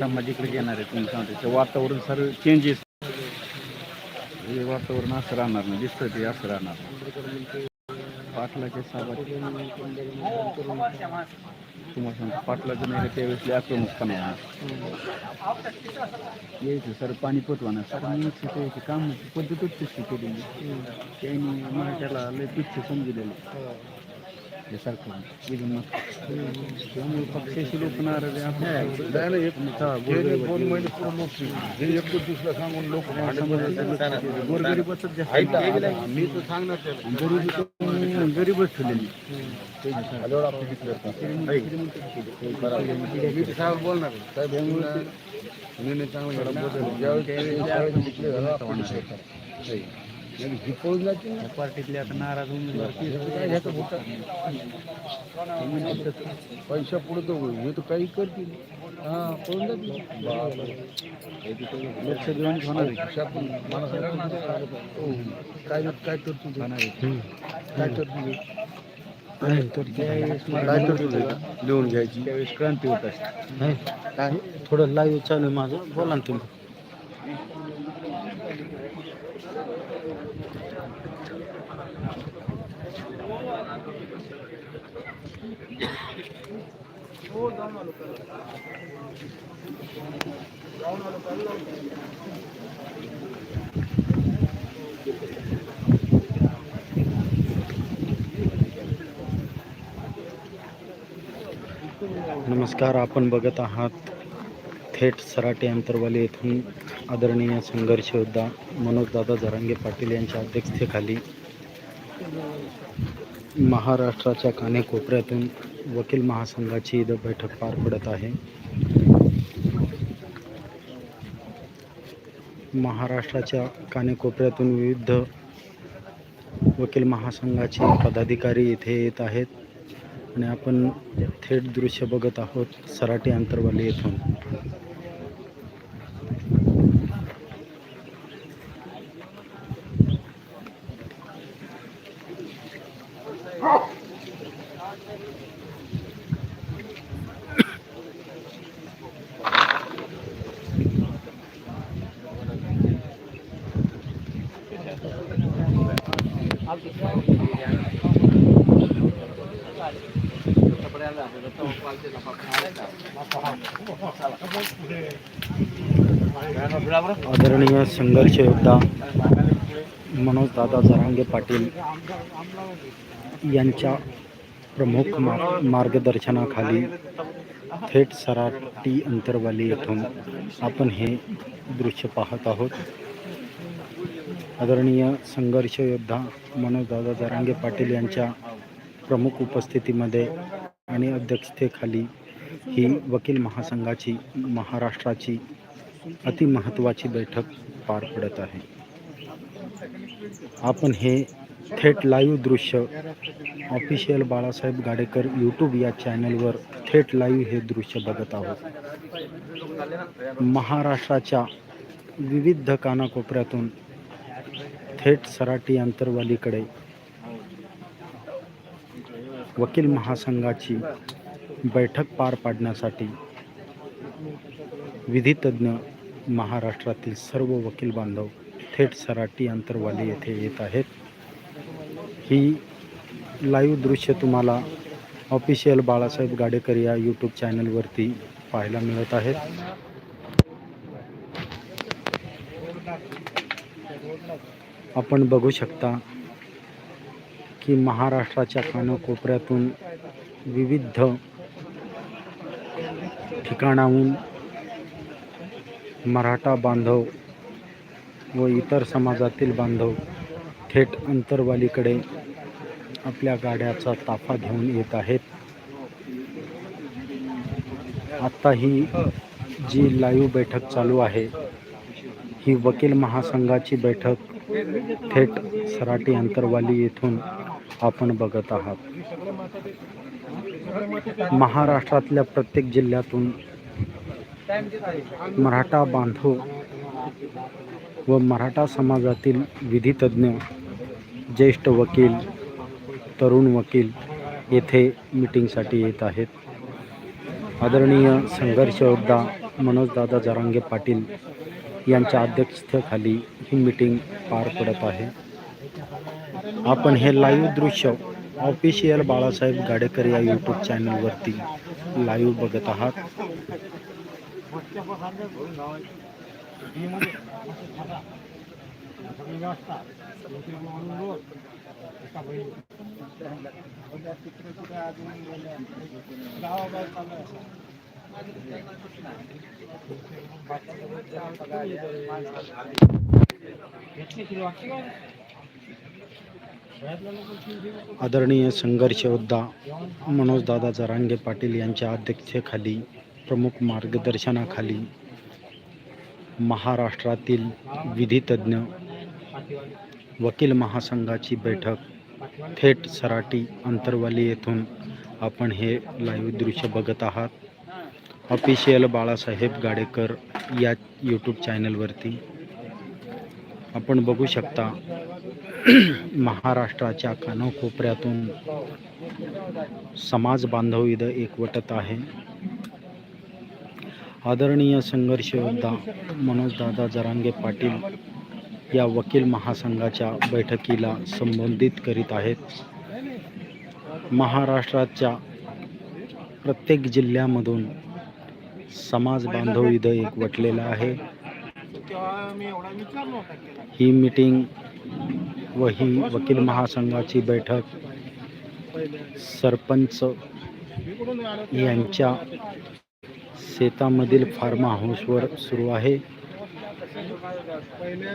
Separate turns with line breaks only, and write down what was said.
सामाजिकडे घेणार आहे तुम्ही सांगते. ते वातावरण सर चेंजेस हे वातावरण असं राहणार नाही दिसतं ते असं राहणार पाटलाच्या साबा तुम्हाला सांगतो पाटलाचं नाही त्यावेळेस लय आक्रमकपणा होणार यायचं सर पाणी पोचवाना सर नीट त्याची काम पद्धतच तशी केलेली त्यांनी मराठ्याला लय तुच्छ समजलेलं हे सरकार इथून त्यामुळे पक्षाशी लोक नाराज आहे आपल्या हा,
मी तर सांगणार
गरीब गरीबच ठेवलेली
मी साहेब बोलणार साहेब निर्णय चांगला झाला ही पळून जाते ना.
पार्टीतले आता नाराज उमेदवार
हे तर पुढे तर होईल. हे तर काही करतील. हा पळून जातील
लोकसभेवर होणार आहे.
माणसाला हो, काय ना काय आहे. काय?
त्यावेळेस मला
काय तरतूद आहे का? लिहून घ्यायची
त्यावेळेस क्रांती होत असते.
काय?
थोडं लाईव्ह चालू आहे माझं. बोला ना तुम्ही. नमस्कार आपण बघत आहात थेट सराटे अंतरवाली येथून आदरणीय संघर्ष योद्धा मनोजदादा जरांगे पाटील यांच्या अध्यक्षतेखाली महाराष्ट्राच्या कानेकोपऱ्यातून वकील महासंघाची इथं बैठक पार पडत आहे. महाराष्ट्राच्या कानेकोपऱ्यातून विविध वकील महासंघाचे पदाधिकारी इथे येत आहेत आणि आपण थेट दृश्य बघत आहोत सराटी अंतरवाली येथून. आदरणीय संघर्ष योद्धा मनोजदादा जरांगे पाटील. यांच्या प्रमुख मा मार्गदर्शनाखाली थेट सराटी अंतरवाली येथून आपण हे दृश्य पाहत आहोत. आदरणीय संघर्ष योद्धा मनोजदादा जरांगे पाटील यांच्या प्रमुख उपस्थितीमध्ये आणि अध्यक्षतेखाली ही वकील महासंघाची महाराष्ट्राची अतिमहत्त्वाची बैठक पार पडत आहे. आपण हे थेट लाईव्ह दृश्य. ऑफिशियल बाळासाहेब गाडेकर यूट्यूब या चॅनलवर थेट लाईव्ह हे दृश्य बघत आहोत. महाराष्ट्राच्या विविध कानाकोपऱ्यातून थेट सराटी अंतरवालीकडे वकील महासंघाची बैठक पार पाडण्यासाठी विधितज्ञ महाराष्ट्रातील सर्व वकील बांधव थेट सराटी अंतरवाली येथे येत आहेत. ही लाईव्ह दृश्य तुम्हाला ऑफिशियल बाळासाहेब गाडेकर या यूट्यूब चॅनलवरती पाहायला मिळत आहेत आपण बघू शकता की महाराष्ट्राच्या कानाकोपऱ्यातून विविध ठिकाणाहून मराठा बांधव व इतर समाजातील बांधव थेट अंतरवालीकडे आपल्या गाड्याचा ताफा घेऊन येत आहेत. आत्ता ही जी लाईव्ह बैठक चालू आहे ही वकील महासंघाची बैठक थेट सराटी अंतरवाली येथून आपण बघत आहात. महाराष्ट्रातल्या प्रत्येक जिल्ह्यातून मराठा बांधव व मराठा समाजातील विधितज्ञ ज्येष्ठ वकील तरुण वकील येथे मीटिंगसाठी येत आहेत. आदरणीय संघर्ष योद्धा मनोजदादा जरांगे पाटील यांच्या अध्यक्षतेखाली ही मीटिंग पार पडत आहे. आपण हे लाईव्ह दृश्य ऑफिशियल बाळासाहेब गाडेकर या यूट्यूब चॅनलवरती लाईव्ह बघत आहात. आदरणीय संघर्ष योद्धा मनोजदादा जरांगे पाटील यांच्या अध्यक्षतेखाली प्रमुख मार्गदर्शनाखाली महाराष्ट्रातील विधितज्ञ वकील महासंघाची बैठक. थेट सराटी अंतरवाली येथून आपण हे लाईव्ह दृश्य बघत आहात. ऑफिशियल बाळासाहेब गाडेकर या यूट्यूब चॅनलवरती आपण बघू शकता महाराष्ट्राच्या कानाकोपऱ्यातून समाज बांधव इथं एकवटत आहे. आदरणीय संघर्ष योद्धा मनोजदादा जरांगे पाटील या वकील महासंघाच्या बैठकीला संबोधित करीत आहेत. महाराष्ट्राच्या प्रत्येक जिल्ह्यामधून समाज बांधव इथं एकवटलेला आहे. ही मीटिंग व ही वकील महासंघाची बैठक सरपंच यांच्या शेतामधील फार्म हाऊसवर सुरू आहे.
पहिल्या